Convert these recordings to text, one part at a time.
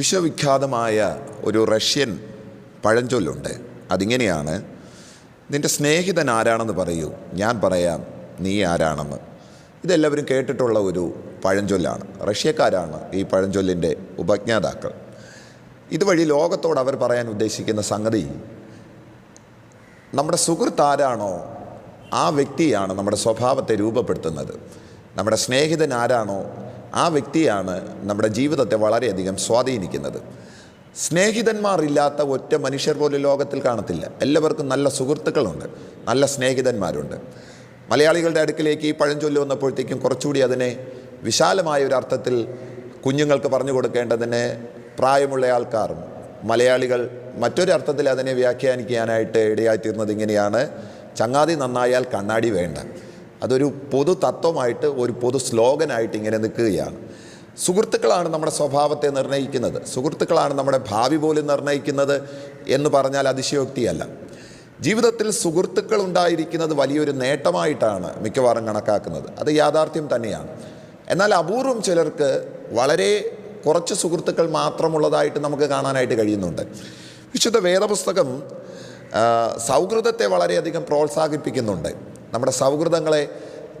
വിശ്വവിഖ്യാതമായ ഒരു റഷ്യൻ പഴഞ്ചൊല്ലുണ്ട്. അതിങ്ങനെയാണ് നിന്റെ സ്നേഹിതൻ ആരാണെന്ന് പറയൂ. ഞാൻ പറയാം നീ ആരാണെന്ന്. ഇതെല്ലാവരും കേട്ടിട്ടുള്ള ഒരു പഴഞ്ചൊല്ലാണ്. റഷ്യക്കാരാണ് ഈ പഴഞ്ചൊല്ലിന്റെ ഉപജ്ഞാതാക്കൾ. ഇതുവഴി ലോകത്തോട് അവർ പറയാൻ ഉദ്ദേശിക്കുന്ന സംഗതി നമ്മുടെ സുഹൃത്ത് ആരാണോ ആ വ്യക്തിയാണ് നമ്മുടെ സ്വഭാവത്തെ രൂപപ്പെടുത്തുന്നത്. നമ്മുടെ സ്നേഹിതൻ ആരാണോ ആ വ്യക്തിയാണ് നമ്മുടെ ജീവിതത്തെ വളരെയധികം സ്വാധീനിക്കുന്നത്. സ്നേഹിതന്മാരില്ലാത്ത ഒറ്റ മനുഷ്യർ പോലും ലോകത്തിൽ കാണത്തില്ല. എല്ലാവർക്കും നല്ല സുഹൃത്തുക്കളുണ്ട്. നല്ല സ്നേഹിതന്മാരുണ്ട്. മലയാളികളുടെ അടുക്കിലേക്ക് ഈ പഴഞ്ചൊല്ല് വന്നപ്പോഴത്തേക്കും കുറച്ചുകൂടി അതിനെ വിശാലമായ ഒരു അർത്ഥത്തിൽ കുഞ്ഞുങ്ങൾക്ക് പറഞ്ഞു കൊടുക്കേണ്ടതിന് പ്രായമുള്ള ആൾക്കാർ മലയാളികൾ മറ്റൊരർത്ഥത്തിൽ അതിനെ വ്യാഖ്യാനിക്കാനായിട്ട് ഇടയായിത്തീർന്നത് ഇങ്ങനെയാണ്. ചങ്ങാതി നന്നായാൽ കണ്ണാടി വേണ്ട. അതൊരു പൊതു തത്വമായിട്ട് ഒരു പൊതു സ്ലോഗനായിട്ട് ഇങ്ങനെ നിൽക്കുകയാണ്. സുഹൃത്തുക്കളാണ് നമ്മുടെ സ്വഭാവത്തെ നിർണയിക്കുന്നത് സുഹൃത്തുക്കളാണ് നമ്മുടെ ഭാവി പോലും നിർണയിക്കുന്നത് എന്ന് പറഞ്ഞാൽ അതിശയോക്തിയല്ല. ജീവിതത്തിൽ സുഹൃത്തുക്കൾ ഉണ്ടായിരിക്കുന്നത് വലിയൊരു നേട്ടമായിട്ടാണ് മിക്കവാറും കണക്കാക്കുന്നത്. അത് യാഥാർത്ഥ്യം തന്നെയാണ്. എന്നാൽ അപൂർവം ചിലർക്ക് വളരെ കുറച്ച് സുഹൃത്തുക്കൾ മാത്രമുള്ളതായിട്ട് നമുക്ക് കാണാനായിട്ട് കഴിയുന്നുണ്ട്. വിശുദ്ധ വേദപുസ്തകം സൗഹൃദത്തെ വളരെയധികം പ്രോത്സാഹിപ്പിക്കുന്നുണ്ട്. നമ്മുടെ സൗഹൃദങ്ങളെ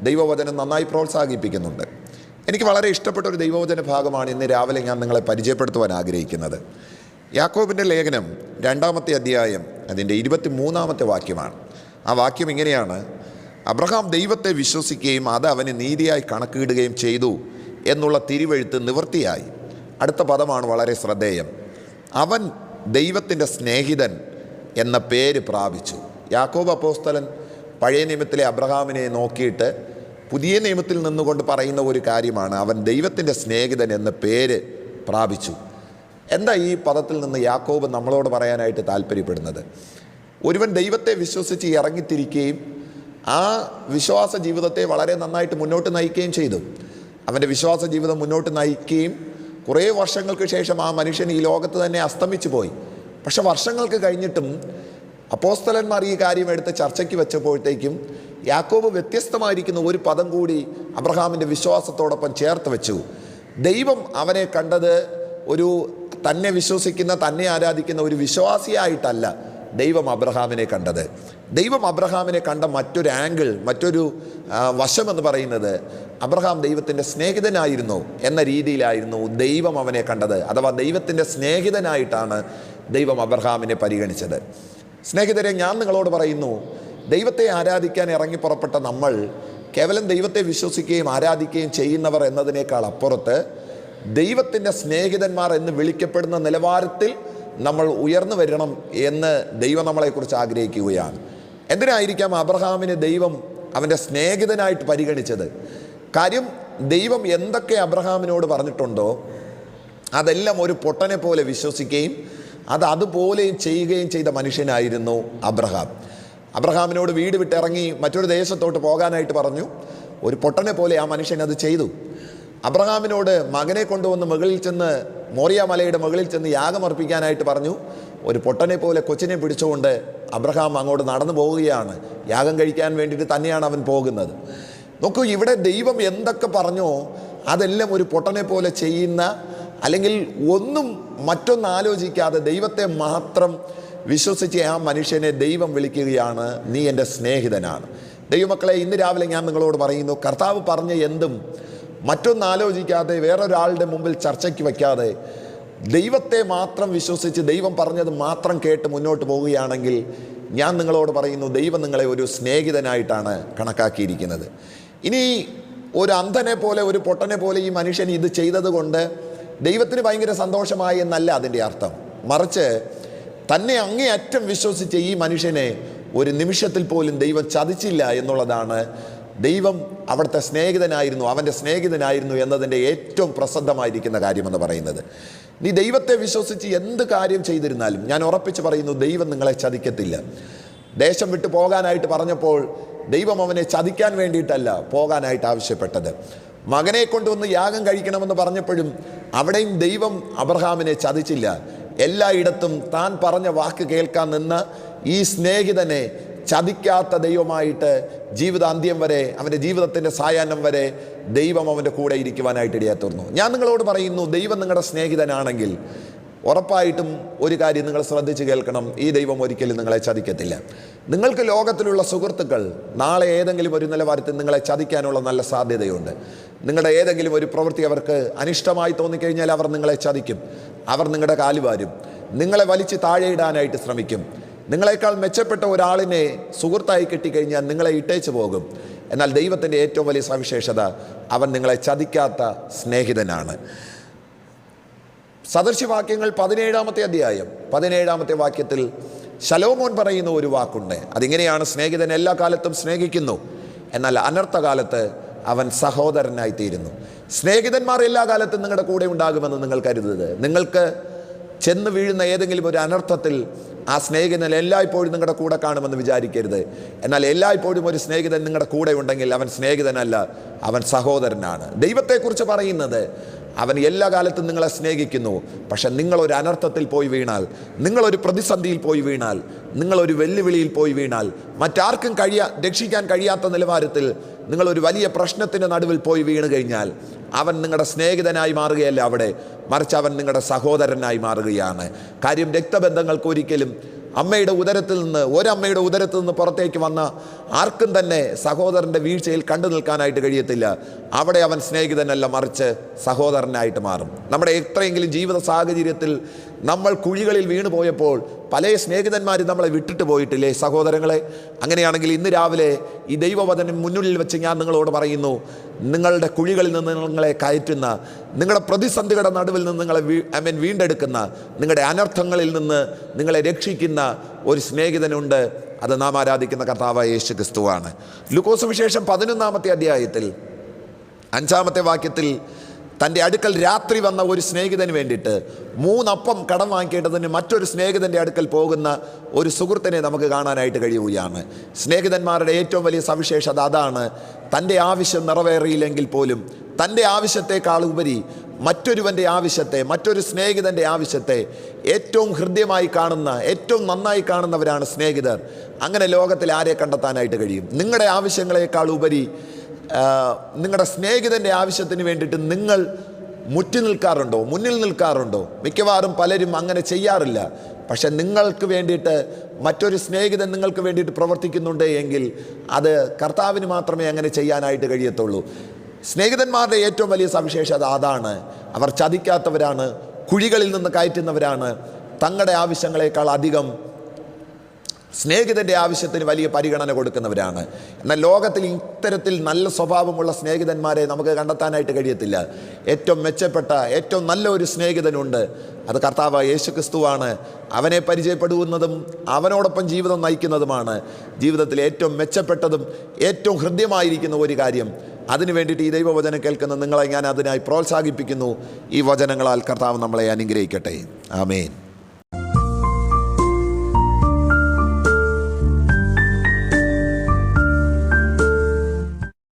ദൈവവചനം നന്നായി പ്രോത്സാഹിപ്പിക്കുന്നുണ്ട്. എനിക്ക് വളരെ ഇഷ്ടപ്പെട്ട ഒരു ദൈവവചന ഭാഗമാണ് ഇന്ന് രാവിലെ ഞാൻ നിങ്ങളെ പരിചയപ്പെടുത്തുവാൻ ആഗ്രഹിക്കുന്നത്. യാക്കോബിന്റെ ലേഖനം രണ്ടാമത്തെ അധ്യായം അതിന്റെ ഇരുപത്തി മൂന്നാമത്തെ വാക്യമാണ്. ആ വാക്യം ഇങ്ങനെയാണ്. അബ്രഹാം ദൈവത്തെ വിശ്വസിക്കുകയും അത് അവന് നീതിയായി കണക്കിടുകയും ചെയ്തു എന്നുള്ള തിരുവെഴുത്ത് നിവൃത്തിയായി അടുത്ത പദമാണ് വളരെ ശ്രദ്ധേയം. അവൻ ദൈവത്തിന്റെ സ്നേഹിതൻ എന്ന പേര് പ്രാപിച്ചു. യാക്കോബ് അപ്പോസ്തലൻ പഴയ നിയമത്തിലെ അബ്രഹാമിനെ നോക്കിയിട്ട് പുതിയ നിയമത്തിൽ നിന്നുകൊണ്ട് പറയുന്ന ഒരു കാര്യമാണ്. അവൻ ദൈവത്തിന്റെ സ്നേഹിതൻ എന്ന പേര് പ്രാപിച്ചു. എന്താ ഈ പദത്തിൽ നിന്ന് യാക്കോബ് നമ്മളോട് പറയാനായിട്ട് താല്പര്യപ്പെടുന്നത്? ഒരുവൻ ദൈവത്തെ വിശ്വസിച്ച് ഇറങ്ങിത്തിരിക്കുകയും ആ വിശ്വാസ ജീവിതത്തെ വളരെ നന്നായിട്ട് മുന്നോട്ട് നയിക്കുകയും ചെയ്തു. അവന്റെ വിശ്വാസ ജീവിതം മുന്നോട്ട് നയിക്കുകയും കുറേ വർഷങ്ങൾക്ക് ശേഷം ആ മനുഷ്യൻ ഈ ലോകത്ത് തന്നെ അസ്തമിച്ചു പോയി പക്ഷെ വർഷങ്ങൾക്ക് കഴിഞ്ഞിട്ടും അപ്പോസ്തലന്മാർ ഈ കാര്യം എടുത്ത് ചർച്ചയ്ക്ക് വെച്ചപ്പോഴത്തേക്കും യാക്കോബ് വ്യത്യസ്തമായിരിക്കുന്ന ഒരു പദം കൂടി അബ്രഹാമിന്റെ വിശ്വാസത്തോടൊപ്പം ചേർത്ത് വെച്ചു. ദൈവം അവനെ കണ്ടത് ഒരു തന്നെ വിശ്വസിക്കുന്ന തന്നെ ആരാധിക്കുന്ന ഒരു വിശ്വാസിയായിട്ടല്ല ദൈവം അബ്രഹാമിനെ കണ്ടത്. ദൈവം അബ്രഹാമിനെ കണ്ട മറ്റൊരു ആംഗിൾ മറ്റൊരു വശം എന്ന് പറയുന്നത് അബ്രഹാം ദൈവത്തിന്റെ സ്നേഹിതനായിരുന്നു എന്ന രീതിയിലായിരുന്നു ദൈവം അവനെ കണ്ടത്. അഥവാ ദൈവത്തിന്റെ സ്നേഹിതനായിട്ടാണ് ദൈവം അബ്രഹാമിനെ പരിഗണിച്ചത്. സ്നേഹിതരെ ഞാൻ നിങ്ങളോട് പറയുന്നു ദൈവത്തെ ആരാധിക്കാൻ ഇറങ്ങി പുറപ്പെട്ട നമ്മൾ കേവലം ദൈവത്തെ വിശ്വസിക്കുകയും ആരാധിക്കുകയും ചെയ്യുന്നവർ എന്നതിനേക്കാൾ അപ്പുറത്ത് ദൈവത്തിന്റെ സ്നേഹിതന്മാർ എന്ന് വിളിക്കപ്പെടുന്ന നിലവാരത്തിൽ നമ്മൾ ഉയർന്നു വരണം എന്ന് ദൈവം നമ്മളെക്കുറിച്ച് ആഗ്രഹിക്കുകയാണ്. എന്തിനായിരിക്കാം അബ്രഹാമിനെ ദൈവം അവന്റെ സ്നേഹിതനായിട്ട് പരിഗണിച്ചത്? കാര്യം ദൈവം എന്തൊക്കെ അബ്രഹാമിനോട് പറഞ്ഞിട്ടുണ്ടോ? അതെല്ലാം ഒരു പൊട്ടനെ പോലെ വിശ്വസിക്കുകയും അത് അതുപോലെയും ചെയ്യുകയും ചെയ്ത മനുഷ്യനായിരുന്നു അബ്രഹാം. അബ്രഹാമിനോട് വീട് വിട്ടിറങ്ങി മറ്റൊരു ദേശത്തോട്ട് പോകാനായിട്ട് പറഞ്ഞു. ഒരു പൊട്ടനെ പോലെ ആ മനുഷ്യൻ അത് ചെയ്തു. അബ്രഹാമിനോട് മകനെ കൊണ്ടുവന്ന് മുകളിൽ ചെന്ന് മോറിയ മലയുടെ മുകളിൽ ചെന്ന് യാഗമർപ്പിക്കാനായിട്ട് പറഞ്ഞു. ഒരു പൊട്ടനെ പോലെ കൊച്ചിനെ പിടിച്ചുകൊണ്ട് അബ്രഹാം അങ്ങോട്ട് നടന്നു പോവുകയാണ്. യാഗം കഴിക്കാൻ വേണ്ടിയിട്ട് തന്നെയാണ് അവൻ പോകുന്നത്. നോക്കൂ ഇവിടെ ദൈവം എന്തൊക്കെ പറഞ്ഞോ അതെല്ലാം ഒരു പൊട്ടനെ പോലെ ചെയ്യുന്ന അല്ലെങ്കിൽ ഒന്നും മറ്റൊന്നും ആലോചിക്കാതെ ദൈവത്തെ മാത്രം വിശ്വസിച്ച് ആ മനുഷ്യനെ ദൈവം വിളിക്കുകയാണ് നീ എന്റെ സ്നേഹിതനാണ്. ദൈവമക്കളെ ഇന്ന് രാവിലെ ഞാൻ നിങ്ങളോട് പറയുന്നു കർത്താവ് പറഞ്ഞ എന്തും മറ്റൊന്നും ആലോചിക്കാതെ വേറൊരാളുടെ മുമ്പിൽ ചർച്ചയ്ക്ക് വയ്ക്കാതെ ദൈവത്തെ മാത്രം വിശ്വസിച്ച് ദൈവം പറഞ്ഞത് മാത്രം കേട്ട് മുന്നോട്ട് പോവുകയാണെങ്കിൽ ഞാൻ നിങ്ങളോട് പറയുന്നു ദൈവം നിങ്ങളെ ഒരു സ്നേഹിതനായിട്ടാണ് കണക്കാക്കിയിരിക്കുന്നത്. ഇനി ഒരു അന്ധനെ പോലെ ഒരു പൊട്ടനെ പോലെ ഈ മനുഷ്യൻ ഇത് ചെയ്തത് കൊണ്ട് ദൈവത്തിന് ഭയങ്കര സന്തോഷമായി എന്നല്ല അതിന്റെ അർത്ഥം. മറിച്ച് തന്നെ അങ്ങേയറ്റം വിശ്വസിച്ച ഈ മനുഷ്യനെ ഒരു നിമിഷത്തിൽ പോലും ദൈവം ചതിച്ചില്ല എന്നുള്ളതാണ് ദൈവം അവിടുത്തെ സ്നേഹിതനായിരുന്നു അവന്റെ സ്നേഹിതനായിരുന്നു എന്നതിന്റെ ഏറ്റവും പ്രസിദ്ധമായിരിക്കുന്ന കാര്യമെന്ന് പറയുന്നത്. നീ ദൈവത്തെ വിശ്വസിച്ച് എന്ത് കാര്യം ചെയ്തിരുന്നാലും ഞാൻ ഉറപ്പിച്ച് പറയുന്നു ദൈവം നിങ്ങളെ ചതിക്കത്തില്ല. ദേശം വിട്ടു പോകാനായിട്ട് പറഞ്ഞപ്പോൾ ദൈവം അവനെ ചതിക്കാൻ വേണ്ടിയിട്ടല്ല പോകാനായിട്ട് ആവശ്യപ്പെട്ടത്. മകനെ കൊണ്ടുവന്ന് യാഗം കഴിക്കണമെന്ന് പറഞ്ഞപ്പോഴും അവിടെയും ദൈവം അബ്രഹാമിനെ ചതിച്ചില്ല. എല്ലായിടത്തും താൻ പറഞ്ഞ വാക്ക് കേൾക്കാൻ നിന്ന് ഈ സ്നേഹിതനെ ചതിക്കാത്ത ദൈവമായിട്ട് ജീവിതാന്ത്യം വരെ അവന്റെ ജീവിതത്തിന്റെ സായാഹ്നം വരെ ദൈവം അവന്റെ കൂടെ ഇരിക്കുവാനായിട്ട് ഇടയാത്തുന്നു ഞാൻ നിങ്ങളോട് പറയുന്നു ദൈവം നിങ്ങളുടെ സ്നേഹിതനാണെങ്കിൽ ഉറപ്പായിട്ടും ഒരു കാര്യം നിങ്ങൾ ശ്രദ്ധിച്ച് കേൾക്കണം ഈ ദൈവം ഒരിക്കലും നിങ്ങളെ ചതിക്കത്തില്ല. നിങ്ങൾക്ക് ലോകത്തിലുള്ള സുഹൃത്തുക്കൾ നാളെ ഏതെങ്കിലും ഒരു നിലവാരത്തിൽ നിങ്ങളെ ചതിക്കാനുള്ള നല്ല സാധ്യതയുണ്ട്. നിങ്ങളുടെ ഏതെങ്കിലും ഒരു പ്രവൃത്തി അവർക്ക് അനിഷ്ടമായി തോന്നിക്കഴിഞ്ഞാൽ അവർ നിങ്ങളെ ചതിക്കും. അവർ നിങ്ങളുടെ കാലുവാരും നിങ്ങളെ വലിച്ച് താഴെയിടാനായിട്ട് ശ്രമിക്കും. നിങ്ങളെക്കാൾ മെച്ചപ്പെട്ട ഒരാളിനെ സുഹൃത്തായി കിട്ടിക്കഴിഞ്ഞാൽ നിങ്ങളെ ഇട്ടേച്ച് പോകും. എന്നാൽ ദൈവത്തിന്റെ ഏറ്റവും വലിയ സവിശേഷത അവൻ നിങ്ങളെ ചതിക്കാത്ത സ്നേഹിതനാണ്. സദൃശ്യവാക്യങ്ങൾ പതിനേഴാമത്തെ അധ്യായം. പതിനേഴാമത്തെ വാക്യത്തിൽ ശലോമോൻ പറയുന്ന ഒരു വാക്കുണ്ട്. അതിങ്ങനെയാണ് സ്നേഹിതൻ എല്ലാ കാലത്തും സ്നേഹിക്കുന്നു. എന്നാൽ അനർത്ഥകാലത്ത് അവൻ സഹോദരനായി തീരുന്നു സ്നേഹിതന്മാർ എല്ലാ കാലത്തും നിങ്ങളുടെ കൂടെ ഉണ്ടാകുമെന്ന് നിങ്ങൾ കരുതരുത് നിങ്ങൾക്ക് ചെന്ന് വീഴുന്ന ഏതെങ്കിലും ഒരു അനർത്ഥത്തിൽ ആ സ്നേഹിതൻ എല്ലായ്പ്പോഴും നിങ്ങളുടെ കൂടെ കാണുമെന്ന് വിചാരിക്കരുത്. എന്നാൽ എല്ലായ്പ്പോഴും ഒരു സ്നേഹിതൻ നിങ്ങളുടെ കൂടെ ഉണ്ടെങ്കിൽ അവൻ സ്നേഹിതനല്ല അവൻ സഹോദരനാണ്. ദൈവത്തെക്കുറിച്ച് പറയുന്നത് അവൻ എല്ലാ കാലത്തും നിങ്ങളെ സ്നേഹിക്കുന്നു. പക്ഷെ നിങ്ങളൊരു അനർത്ഥത്തിൽ പോയി വീണാൽ നിങ്ങളൊരു പ്രതിസന്ധിയിൽ പോയി വീണാൽ നിങ്ങളൊരു വെല്ലുവിളിയിൽ പോയി വീണാൽ മറ്റാർക്കും കഴിയാ രക്ഷിക്കാൻ കഴിയാത്ത നിലവാരത്തിൽ നിങ്ങളൊരു വലിയ പ്രശ്നത്തിന്റെ നടുവിൽ പോയി വീണ് കഴിഞ്ഞാൽ അവൻ നിങ്ങളുടെ സ്നേഹിതനായി മാറുകയല്ല അവിടെ. മറിച്ച് അവൻ നിങ്ങളുടെ സഹോദരനായി മാറുകയാണ്. കാര്യം രക്തബന്ധങ്ങൾക്ക് ഒരിക്കലും അമ്മയുടെ ഉദരത്തിൽ നിന്ന് ഒരമ്മയുടെ ഉദരത്തിൽ നിന്ന് പുറത്തേക്ക് വന്ന ആർക്കും തന്നെ സഹോദരന്റെ വീഴ്ചയിൽ കണ്ടു നിൽക്കാനായിട്ട് കഴിയത്തില്ല. അവിടെ അവൻ സ്നേഹിതനല്ല മറിച്ച് സഹോദരനായിട്ട് മാറും. നമ്മുടെ എത്രയെങ്കിലും ജീവിത സാഹചര്യത്തിൽ നമ്മൾ കുഴികളിൽ വീണു പോയപ്പോൾ പല സ്നേഹിതന്മാർ നമ്മളെ വിട്ടിട്ട് പോയിട്ടില്ലേ സഹോദരങ്ങളെ? അങ്ങനെയാണെങ്കിൽ ഇന്ന് രാവിലെ ഈ ദൈവവചനം മുന്നിൽ വെച്ച് ഞാൻ നിങ്ങളോട് പറയുന്നു നിങ്ങളുടെ കുഴികളിൽ നിന്ന് നിങ്ങളെ കയറ്റുന്ന നിങ്ങളുടെ പ്രതിസന്ധികളുടെ നടുവിൽ നിന്ന് നിങ്ങളെ വീ ഐ മീൻ വീണ്ടെടുക്കുന്ന നിങ്ങളുടെ അനർത്ഥങ്ങളിൽ നിന്ന് നിങ്ങളെ രക്ഷിക്കുന്ന ഒരു സ്നേഹിതനുണ്ട് അത് നാം ആരാധിക്കുന്ന കർത്താവായ യേശു ക്രിസ്തുവാണ് ലുക്കോസ് വിശേഷം പതിനൊന്നാമത്തെ അധ്യായത്തിൽ അഞ്ചാമത്തെ വാക്യത്തിൽ തന്റെ അടുക്കൽ രാത്രി വന്ന ഒരു സ്നേഹിതന് വേണ്ടിയിട്ട് മൂന്നപ്പം കടം വാങ്ങിക്കേണ്ടതിന് മറ്റൊരു സ്നേഹിതന്റെ അടുക്കൽ പോകുന്ന ഒരു സുഹൃത്തിനെ നമുക്ക് കാണാനായിട്ട് കഴിയുകയാണ്. സ്നേഹിതന്മാരുടെ ഏറ്റവും വലിയ സവിശേഷത അതാണ് തന്റെ ആവശ്യം നിറവേറിയില്ലെങ്കിൽ പോലും തന്റെ ആവശ്യത്തെക്കാൾ ഉപരി മറ്റൊരുവന്റെ ആവശ്യത്തെ മറ്റൊരു സ്നേഹിതന്റെ ആവശ്യത്തെ ഏറ്റവും ഹൃദ്യമായി കാണുന്ന ഏറ്റവും നന്നായി കാണുന്നവരാണ് സ്നേഹിതർ. അങ്ങനെ ലോകത്തിൽ ആരെ കണ്ടെത്താനായിട്ട് കഴിയും? നിങ്ങളുടെ ആവശ്യങ്ങളെക്കാൾ ഉപരി നിങ്ങളുടെ സ്നേഹിതന്റെ ആവശ്യത്തിന് വേണ്ടിയിട്ട് നിങ്ങൾ മുറ്റി നിൽക്കാറുണ്ടോ? മുന്നിൽ നിൽക്കാറുണ്ടോ? മിക്കവാറും പലരും അങ്ങനെ ചെയ്യാറില്ല. പക്ഷെ നിങ്ങൾക്ക് വേണ്ടിയിട്ട് മറ്റൊരു സ്നേഹിതൻ നിങ്ങൾക്ക് വേണ്ടിയിട്ട് പ്രവർത്തിക്കുന്നുണ്ട് എങ്കിൽ അത് കർത്താവിന് മാത്രമേ അങ്ങനെ ചെയ്യാനായിട്ട് കഴിയത്തുള്ളൂ. സ്നേഹിതന്മാരുടെ ഏറ്റവും വലിയ സവിശേഷത അതാണ്. അവർ ചതിക്കാത്തവരാണ് കുഴികളിൽ നിന്ന് കയറ്റുന്നവരാണ്. തങ്ങളുടെ ആവശ്യങ്ങളെക്കാൾ അധികം സ്നേഹിതന്റെ ആവശ്യത്തിന് വലിയ പരിഗണന കൊടുക്കുന്നവരാണ്. എന്നാൽ ലോകത്തിൽ ഇത്തരത്തിൽ നല്ല സ്വഭാവമുള്ള സ്നേഹിതന്മാരെ നമുക്ക് കണ്ടെത്താനായിട്ട് കഴിയത്തില്ല. ഏറ്റവും മെച്ചപ്പെട്ട ഏറ്റവും നല്ല ഒരു സ്നേഹിതനുണ്ട്. അത് കർത്താവ് യേശു ക്രിസ്തുവാണ് അവനെ പരിചയപ്പെടുന്നതും അവനോടൊപ്പം ജീവിതം നയിക്കുന്നതുമാണ്. ജീവിതത്തിൽ ഏറ്റവും മെച്ചപ്പെട്ടതും ഏറ്റവും ഹൃദ്യമായിരിക്കുന്ന ഒരു കാര്യം. അതിനു വേണ്ടിയിട്ട് ഈ ദൈവവചനം കേൾക്കുന്ന നിങ്ങളെ ഞാൻ അതിനായി പ്രോത്സാഹിപ്പിക്കുന്നു. ഈ വചനങ്ങളാൽ കർത്താവ് നമ്മളെ അനുഗ്രഹിക്കട്ടെ. ആമേൻ.